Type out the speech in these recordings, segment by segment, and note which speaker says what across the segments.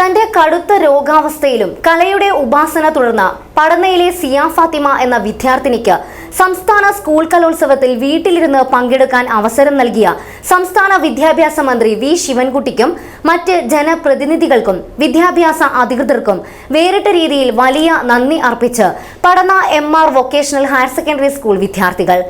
Speaker 1: തന്റെ കടുത്ത രോഗാവസ്ഥയിലും കലയുടെ ഉപാസന തുടർന്ന പടനയിലെ സിയ ഫാത്തിമ എന്ന വിദ്യാർത്ഥിനിക്ക് സംസ്ഥാന സ്കൂൾ കലോത്സവത്തിൽ വീട്ടിലിരുന്ന് പങ്കെടുക്കാൻ അവസരം നൽകിയ സംസ്ഥാന വിദ്യാഭ്യാസ മന്ത്രി വി ശിവൻകുട്ടിക്കും മറ്റ് ജനപ്രതിനിധികൾക്കും വിദ്യാഭ്യാസ അധികൃതർക്കും വേറിട്ട രീതിയിൽ വലിയ നന്ദി അർപ്പിച്ച് Padanna M vocational higher secondary school വിദ്യാർത്ഥികൾ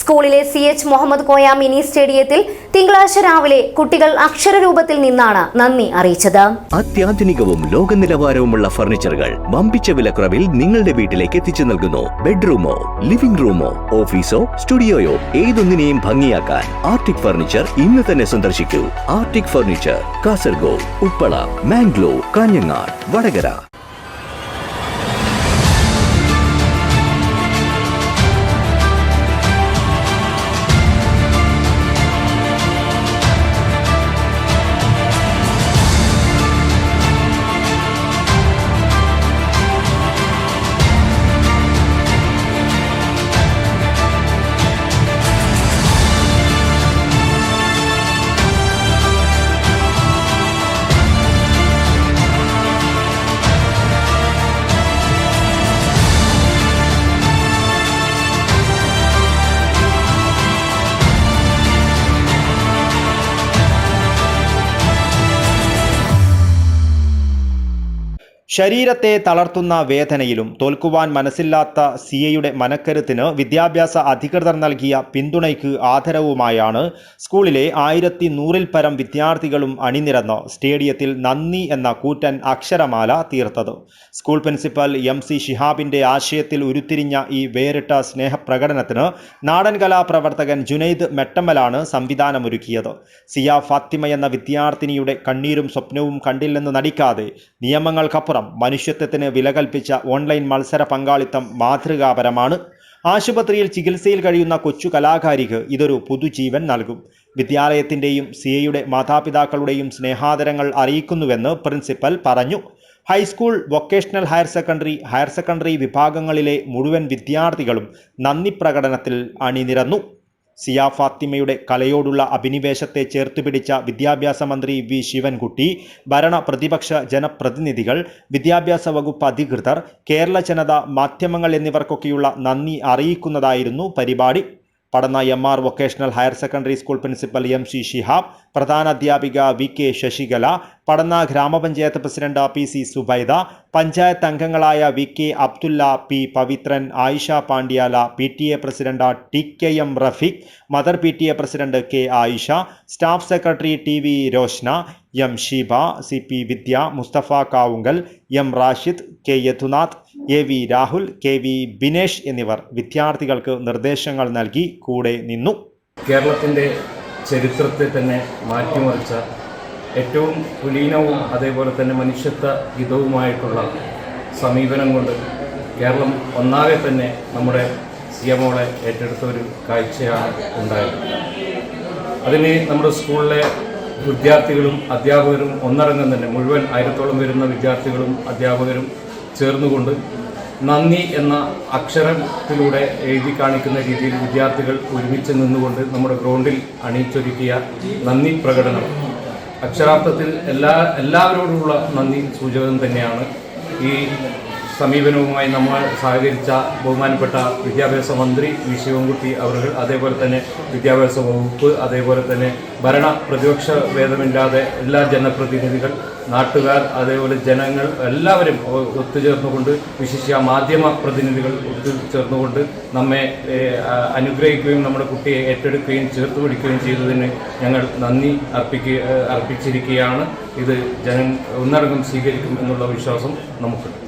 Speaker 1: സ്കൂളിലെ C H Muhammad Koya mini സ്റ്റേഡിയത്തിൽ തിങ്കളാഴ്ച രാവിലെ കുട്ടികൾ അക്ഷരരൂപത്തിൽ നിന്നാണ് നന്ദി അറിയിച്ചത്.
Speaker 2: അത്യാധുനികവും ലോക നിലവാരവുമുള്ള ഫർണിച്ചറുകൾ വമ്പിച്ച വിലക്കുറവിൽ നിങ്ങളുടെ വീട്ടിലേക്ക് എത്തിച്ചു നൽകുന്നു. ബെഡ്റൂമോ ലിവിംഗ് റൂമോ ഓഫീസോ സ്റ്റുഡിയോയോ ഏതൊന്നിനെയും ഭംഗിയാക്കാൻ ആർട്ടിക് ഫർണിച്ചർ ഇന്ന് തന്നെ സന്ദർശിക്കൂ. Arctic furniture Kasaragod Uppala Mangalore Kanhangad Vadakara.
Speaker 3: ശരീരത്തെ തളർത്തുന്ന വേദനയിലും തോൽക്കുവാൻ മനസ്സില്ലാത്ത സിയയുടെ മനക്കരുത്തിന് വിദ്യാഭ്യാസ അധികൃതർ നൽകിയ പിന്തുണയ്ക്ക് ആദരവുമായാണ് സ്കൂളിലെ ആയിരത്തി നൂറിൽ പരം വിദ്യാർത്ഥികളും അണിനിരന്ന് സ്റ്റേഡിയത്തിൽ നന്ദി എന്ന കൂറ്റൻ അക്ഷരമാല തീർത്തത്. സ്കൂൾ പ്രിൻസിപ്പൽ എം സി ഷിഹാബിന്റെ ആശയത്തിൽ ഉരുത്തിരിഞ്ഞ ഈ വേറിട്ട സ്നേഹപ്രകടനത്തിന് നാടൻ കലാപ്രവർത്തകൻ ജുനൈദ് മെട്ടമ്മലാണ് സംവിധാനമൊരുക്കിയത്. സിയ ഫാത്തിമ എന്ന വിദ്യാർത്ഥിനിയുടെ കണ്ണീരും സ്വപ്നവും കണ്ടില്ലെന്ന് നടിക്കാതെ നിയമങ്ങൾക്കപ്പുറം മനുഷ്യത്വത്തിന് വില കൽപ്പിച്ച ഓൺലൈൻ മത്സര പങ്കാളിത്തം മാതൃകാപരമാണ്. ആശുപത്രിയിൽ ചികിത്സയിൽ കഴിയുന്ന കൊച്ചു കലാകാരിക്ക് ഇതൊരു പുതുജീവൻ നൽകും. വിദ്യാലയത്തിന്റെയും സിയയുടെ മാതാപിതാക്കളുടെയും സ്നേഹാദരങ്ങൾ അറിയിക്കുന്നുവെന്ന് പ്രിൻസിപ്പൽ പറഞ്ഞു. High school vocational higher secondary higher secondary വിഭാഗങ്ങളിലെ മുഴുവൻ വിദ്യാർത്ഥികളും നന്ദി പ്രകടനത്തിൽ അണിനിരന്നു. സിയ ഫാത്തിമയുടെ കലയോടുള്ള അഭിനിവേശത്തെ ചേർത്തുപിടിച്ച വിദ്യാഭ്യാസ മന്ത്രി വി ശിവൻകുട്ടി ഭരണ പ്രതിപക്ഷ ജനപ്രതിനിധികൾ വിദ്യാഭ്യാസ വകുപ്പ് അധികൃതർ കേരള ജനത മാധ്യമങ്ങൾ എന്നിവർക്കൊക്കെയുള്ള നന്ദി അറിയിക്കുന്നതായിരുന്നു പരിപാടി. Padanna M R vocational higher secondary school principal M C Shihab പ്രധാന അധ്യാപിക വി കെ ശശികല പടന്ന ഗ്രാമപഞ്ചായത്ത് president P C Subaida panchayat അംഗങ്ങളായ V K Abdulla P Pavithran Ayisha Pandyala P T A president T K M Rafeeq mother P T A president K Ayisha staff secretary T V Roshna M Sheeba C P Vidya Musthafa Kavungal M Rashid K Yadunath A V Rahul K V Binesh എന്നിവർ വിദ്യാർത്ഥികൾക്ക് നിർദ്ദേശങ്ങൾ നൽകി കൂടെ നിന്നു.
Speaker 4: കേരളത്തിന്റെ ചരിത്രത്തെ തന്നെ മാറ്റിമറിച്ച ഏറ്റവും കുലീനവും അതേപോലെ തന്നെ മനുഷ്യത്വ ഹിതവുമായിട്ടുള്ള സമീപനം കൊണ്ട് കേരളം ഒന്നാകെ തന്നെ നമ്മുടെ സി എമ്മോളെ ഏറ്റെടുത്ത ഒരു കാഴ്ചയാണ് ഉണ്ടായത്. അതിന് നമ്മുടെ സ്കൂളിലെ വിദ്യാർത്ഥികളും അധ്യാപകരും ഒന്നടങ്കം തന്നെ മുഴുവൻ ആയിരത്തോളം വരുന്ന വിദ്യാർത്ഥികളും അധ്യാപകരും ചേർന്നുകൊണ്ട് നന്ദി എന്ന അക്ഷരത്തിലൂടെ എഴുതി കാണിക്കുന്ന രീതിയിൽ വിദ്യാർത്ഥികൾ ഒരുമിച്ച് നിന്നുകൊണ്ട് നമ്മുടെ ഗ്രൗണ്ടിൽ അണിയിച്ചൊരുക്കിയ നന്ദി പ്രകടനം. അക്ഷരാർത്ഥത്തിൽ എല്ലാ എല്ലാവരോടുമുള്ള നന്ദി സൂചകം തന്നെയാണ്. ഈ സമീപനവുമായി നമ്മൾ സഹകരിച്ച ബഹുമാനപ്പെട്ട വിദ്യാഭ്യാസ മന്ത്രി വി ശിവൻകുട്ടി അവർ അതേപോലെ തന്നെ വിദ്യാഭ്യാസ വകുപ്പ് അതേപോലെ തന്നെ ഭരണ പ്രതിപക്ഷ ഭേദമില്ലാതെ എല്ലാ ജനപ്രതിനിധികൾ നാട്ടുകാർ അതേപോലെ ജനങ്ങൾ എല്ലാവരും ഒത്തുചേർന്നുകൊണ്ട് വിശിഷ്യ മാധ്യമ പ്രതിനിധികൾ ഒത്തുചേർന്നുകൊണ്ട് നമ്മെ അനുഗ്രഹിക്കുകയും നമ്മുടെ കുട്ടിയെ ഏറ്റെടുക്കുകയും ചേർത്ത് പിടിക്കുകയും ചെയ്തതിന് ഞങ്ങൾ നന്ദി അർപ്പിക്കുക അർപ്പിച്ചിരിക്കുകയാണ്. ഇത് ജനം ഒന്നടങ്കം സ്വീകരിക്കും എന്നുള്ള വിശ്വാസം നമുക്കുണ്ട്.